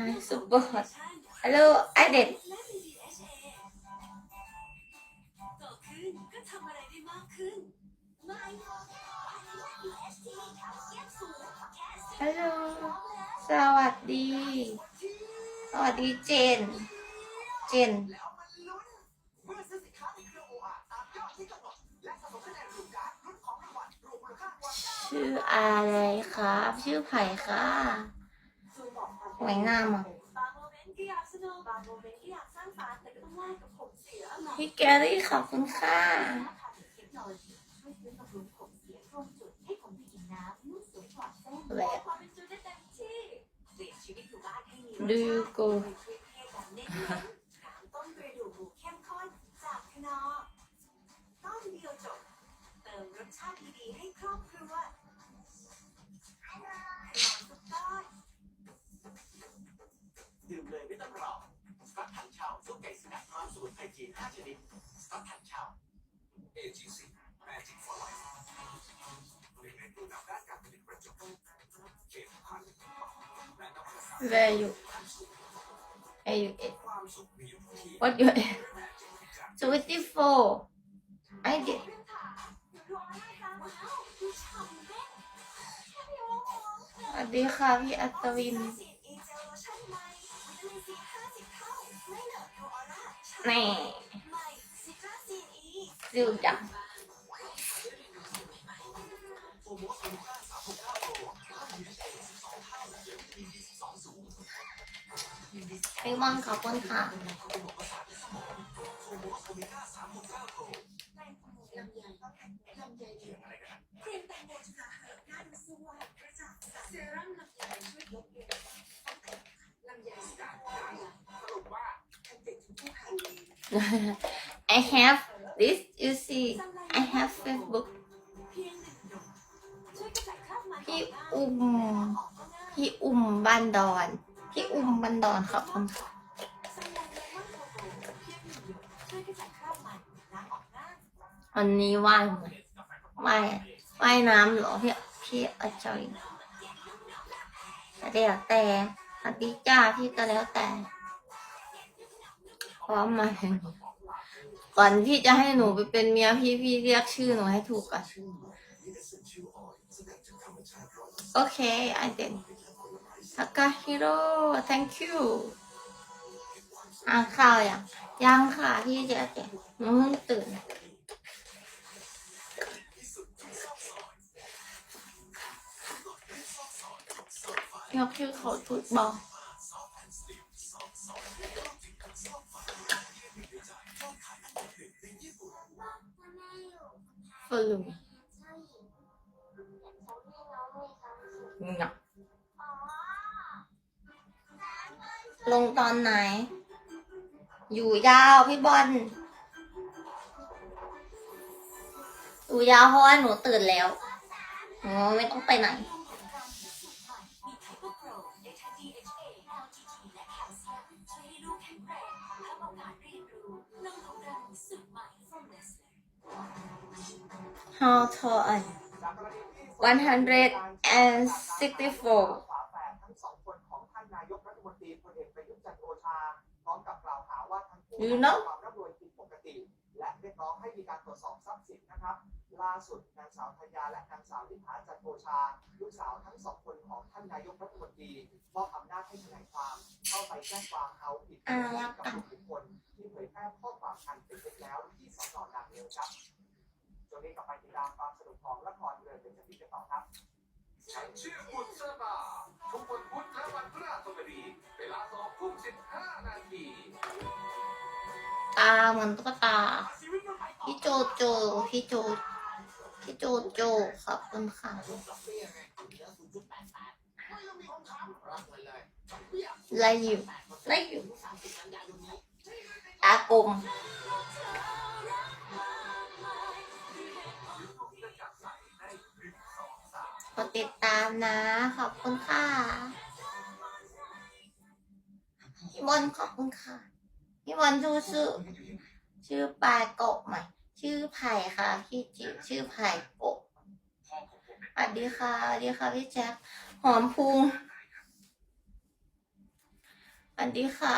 Hi, super hot. Hello, I did. โตขึ้นก็ทำอะไรได้มากขึ้นไม่ Hello สวัสดี สวัสดีเจน เจน ชื่ออะไรครับ ชื่อไผ่ค่ะ หวยงามอะบางโมเมนต์ก็อยากสนุกบางโมเมนต์ก็อยากสร้างสรรค์แต่ก็ต้องแลกกับผมเสียพี่แกรี่ขอบคุณค่ะเทคโนโลยีช่วยฟื้นบำรุงผมเสียตรงจุดให้ผมมีอิ่มน้ำนุ่มสวยปลอดเส้น กรรม Where you Where you at ความสุขมีอยู่ที่ What you at 24 I did สวัสดีค่ะพี่อัศวิน แน่ดูจังพี่มอนขอบคุณค่ะครีมแตงโมชนะเหอะหน้าดูสวยกระจ่างใสเซรั่มลำไยช่วยลดเพื่อนติชมพูไทย I have this you see I have Facebook เพียงหนึ่งหยดช่วยกระจัดคราบมันพี่อุ้มพี่อุ้มบ้านดอน พี่อุ้มบ้านดอนขอบคุณค่ะซันดอนโคโค่เพียงหนึ่งหยดช่วยกระจัดคราบมันล้างออกง่ายวันนี้ว่ายไหมว่ายว่ายน้ำเหรอพี่พี่อาจารย์แต่เดี๋ยวแต่สวัสดีจ้าพี่ก็แล้วแต่พร้อมไหมา ก่อนที่จะให้หนูไปเป็นเมียพี่พี่เรียกชื่อหนูให้ถูกก่อนโอเคไอเดนทากาฮิโร่ thank you อ่านข่าวยังยังค่ะพี่เจ๊เจ๊หนูเพิ่งตื่นยกชื่อเขาถูกบอก ฟลุงเนาะลงตอนไหน อยู่ยาวพี่บอล อยู่ยาวเพราะว่าหนูตื่นแล้วหนูไม่ต้องไปไหน ว่าทั้งคู่ You know ความร่ำรวยผิดปกติและเรียกร้องให้มีการตรวจสอบทรัพย์สินนะครับ ล่าสุดนางสาวธัญญาและนางสาวนิพาจันทร์โอชา ลูกสาวทั้งสองคนของท่านนายกรัฐมนตรีมอบอำนาจให้ทนายความเข้าไปแจ้งความเอาผิดอ่ากับบุคคลที่เผยแพร่ข้อความอันเป็นเท็จแล้วที่สอนอนางเลียวครับ ช่วงนี้กลับไปติดตามความสนุกของละครเรือเป็นจะพิกันต่อครับ ฉันชื่อบุษบาทุกวันพุธและวันพฤหัสบดีเวลาสองทุ่มสิบห้านาทีตาเหมือนตุ๊กตา พี่โจโจ พี่โจ พี่โจโจขอบคุณค่ะไล่อยู่ไล่อยู่ตากลม ดติดตามนะ ขอบคุณค่ะพี่บอลขอบคุณค่ะพี่บอลชื่อชื่อชื่อปลายกบใหม่ ชื่อไผ่ค่ะพี่จิ๋วชื่อไผ่กบสวัสดีค่ะสวัสดีค่ะพี่แจ็คหอมพุงวัสดีค่ะ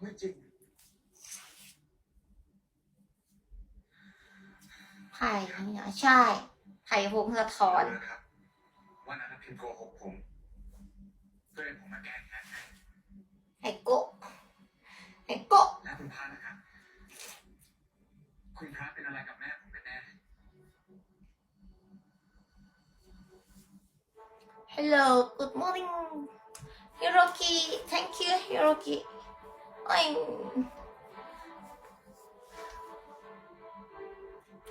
ไม่จริงไผ่เนี่ยใช่ ไผ่พงสะท้อน นะครับว่านั้นพิมพ์โกหกผมเพื่อให้ผมมาแก้แค้นให้ไผ่โกะไผ่โกะแล้วคุณพระนะครับ คุณพระเป็นอะไรกับแม่ผมแน่ Hello good morning Hiroki thank you Hiroki โอ้ย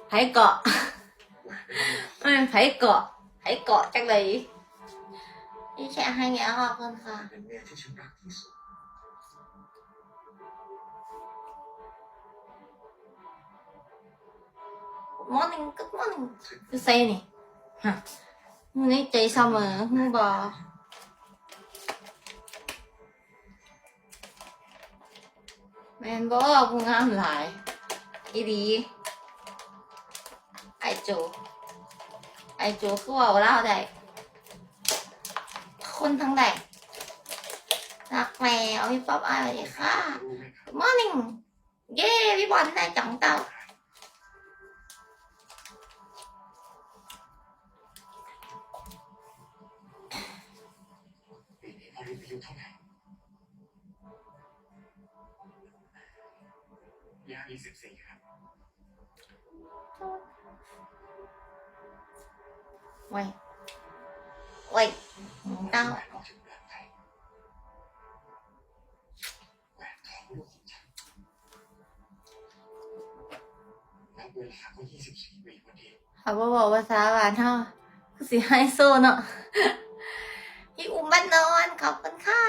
ไผ่เกาะๆแหวนไม่ต้องเอ้ยไผ่เกาะ ไผ่เกาะจังเลยนี่แค่ให้เงี้ยขอบคุณค่ะเป็นเมียที่ฉันรักที่สุด Good morning good morning คือเซนี่ฮะมึงนี่ใจเสมอมึงบ จไอโจคือเว่าเล่าได้คนทั้งใดรักแมวพี่ป๊อปอายสวัสดีค่ะ morning เย้พี่บอลได้จังเต่า ไว้ไว้เต่าแหวนออกจากเรือนไทยแหวนทองลูกของฉันนับเวลาก็ยี่สิบสี่ปีพอดีเขาบอกบอกภาษาหวานเท่าคือสิไฮโซเนาะพี่อุ้มบ้านนอนขอบคุณค่ะ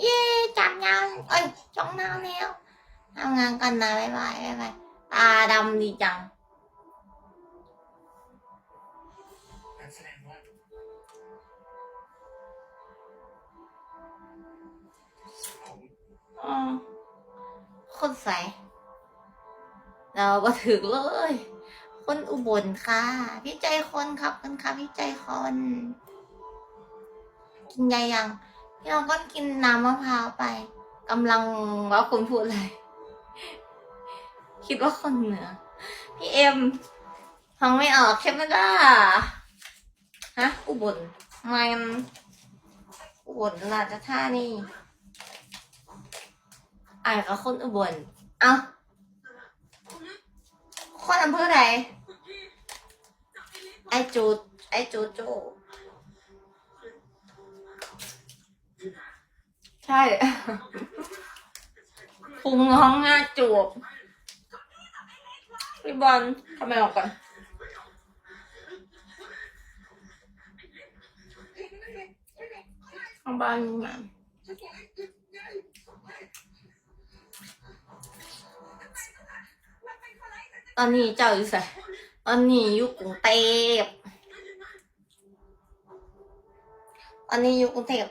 เย้จับยังเอ้ยจ้องหน้าแล้วทำงานกันนะบ๊ายบายบ๊ายบายตาดำดีจัง อคนใสเราก็ถึงเลย คนอุบลค่ะ พี่ใจคนครับคุณค่ะพี่ใจคน กินยายัง พี่เราก็กินน้ำมะพร้าวไปกำลังว่าคุณพูดอะไรคิดว่าคนเหนือ พี่เอ็มฟังไม่ออกใช่ไหมล่ะฮะ อุบลมันอุบลราชธานี อ่านกับคนอุบล เอ้า คนอำเภอไหน ไอจูดไอจูโจ ใช่พุงน้องหน้าจูบพี่บอลทำไมออกก่อนเอาบ้านมา ตอนนี้เจ้าอยู่ไสตอนนี้อยู่กรุงเทพตอนนี้อยู่กรุงเทพ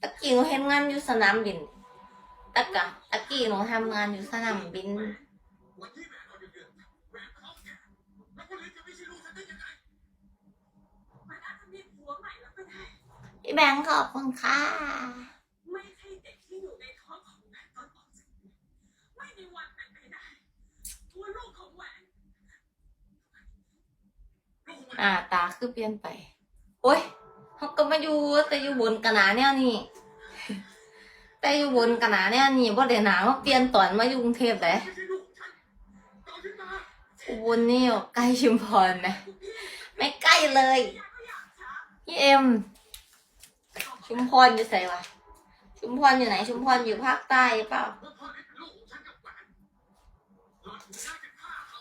ตะกี้หนูเห็นงานอยู่สนามบินตะกะตะกี้หนูทำงานอยู่สนามบินวันที่แหวนเอาไป อ่าตาคือเปลี่ยนไป โอ้ยเขาก็มาอยู่แต่อยู่บนกระนาเนี่ยนี่ แต่อยู่บนกระนาเนี่ยนี่บ่ได้หนามาเปลี่ยนตอนมาอยู่กรุงเทพเลยไม่ใช่ลูกของฉันตอนที่มาอุบลนี่ใกล้ชุมพรไหมไม่ใกล้เลยพี่เอ็มชุมพรอยู่ไหนวะชุมพรอยู่ไหน ชุมพรอยู่ภาคใต้เปล่า ว่าพ่อนี่เป็นลูกของฉันกับแหวนหล่อนน่าจะฆ่าเขา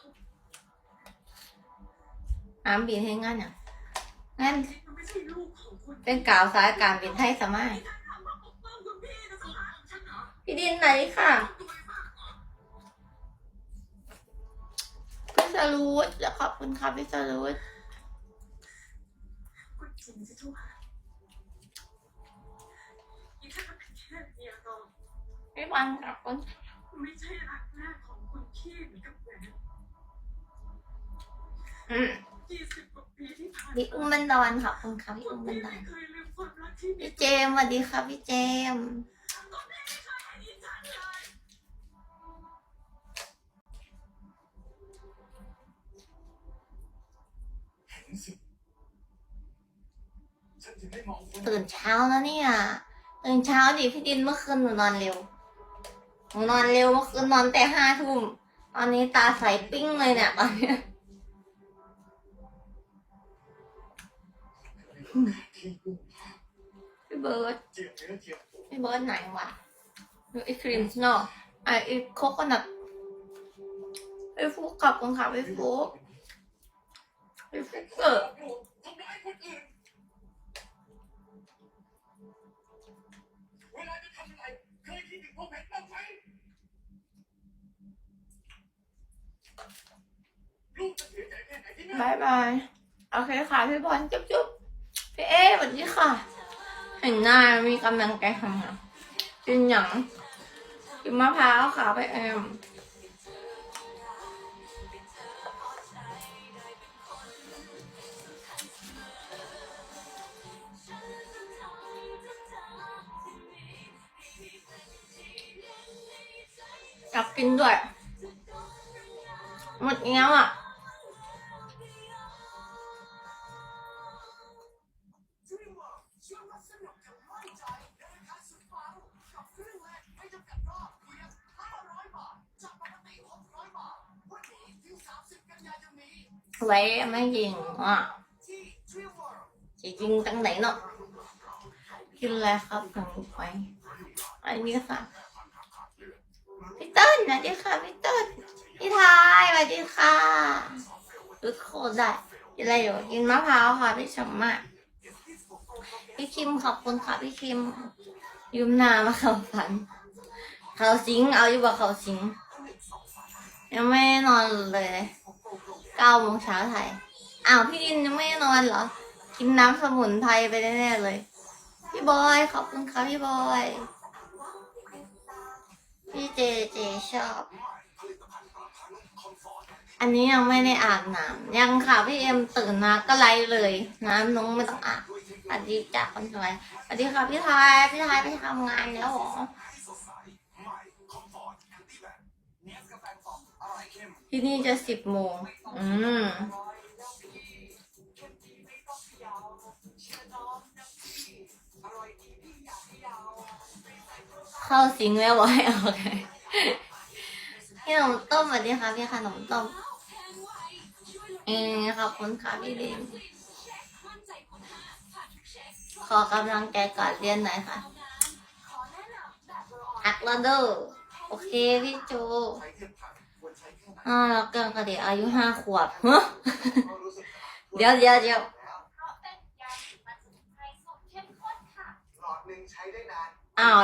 น้ำบินให้งานอย่างงั้นมันไม่ใช่ลูกของคุณเป็นกล่าวสายการบินไทยสมัยที่ท่านทำมาปกป้องคุณพี่นะสิคะฉันเหรอพี่ดินไหนค่ะตัวเองมากกว่าพี่สรูดขอบคุณค่ะพี่สรูดคุณจริงสิทุกคนอีกแค่เป็นแค่เมียน้องพี่วันขอบคุณไม่ใช่รักแรกของคุณพี่เหมือนกับแหวนอืม ยี่สิบกว่าปีที่ผ่านพี่อุ้มบันดอนขอบคุณค่ะพี่คุอุ้ณมบันพี่ดอไม่น เคยลืมความรักพี่เจมส์สวัสดีครับพี่เจมส์เห็นสิฉันถึงได้มองคุณตื่นเช้าแล้วเนี่ยตื่นเช้าดิพี่ดินเมื่อคืนหนูนอนเร็วหนูนอนเร็วเมื่อคืนนอนแต่ห้าทุ่มตอนนี้ตาใสปิ้งเลยเนี่ยตอนเนี้ย พี่เบิร์ดเจียบเนื้อเจียบตัวพี่เบิร์ดไหนวะหรือไอครีมเนาะไอไอโคโคนัทไอฟุกกลับกันค่ะไอฟุกไอฟุกเกิดทำร้ายคนอื่นเวลาจะทำอะไรเคยคิดถึงพวกเพชรบ้างไหมลูกจะเสียใจแค่ไหนที่แม่บายบาย โอเคค่ะพี่บอลจุ๊บจุ๊บพี่เอสวัสดีค่ะ เห็นหน้ามีกำลังใจทำงานกินหยังกินมะพร้าวค่ะไปเอ็มอยากกินด้วยหมดเงี้ยวอะ ไว้ไม่ยิงอะจะยิงตั้งไหนเนาะกินอะไรครับถึงไปอันนี้ค่ะพี่เติ้ลสวัสดีค่ะพี่เติ้ลพี่ทายสวัสดีค่ะรุดโคตรได้กินอะไรอยู่กินมะพร้าวค่ะพี่ชมมาพี่คิมขอบคุณค่ะพี่คิม ยืมหนามาเขาฝัน เขาสิงเอาอยู่บ่เขาสิง ยังไม่นอนเลย เก้าโมงเช้าไทย อ้าวพี่ดินยังไม่นอนเหรอ กินน้ำสมุนไพรไปแน่ๆเลย พี่บอยขอบคุณค่ะพี่บอย พี่เจเจชอบ อันนี้ยังไม่ได้อาบน้ำยังค่ะพี่เอ็มตื่นมาก็ไลฟ์เลย น้ำน้องไม่ต้องอาบสวัสดีจ้าคนสวยสวัสดีค่ะพี่ทายพี่ทายไปทำงานแล้วเหรอ ที่นี่จะสิบโมง อืม เข้าสิงแล้วบอยโอเคพี่ขนมต้มสวัสดีค่ะพี่ขนมต้ม เองขอบคุณค่ะพี่ลินขอกำลังใจก่อนเรียนหน่อยค่ะอักแล้วด้อโอเคพี่โจ ห้ากันกะเดอายุห้าขวบเฮ้เดี๋ยวเดี๋ยวเดี๋ยวอ้าว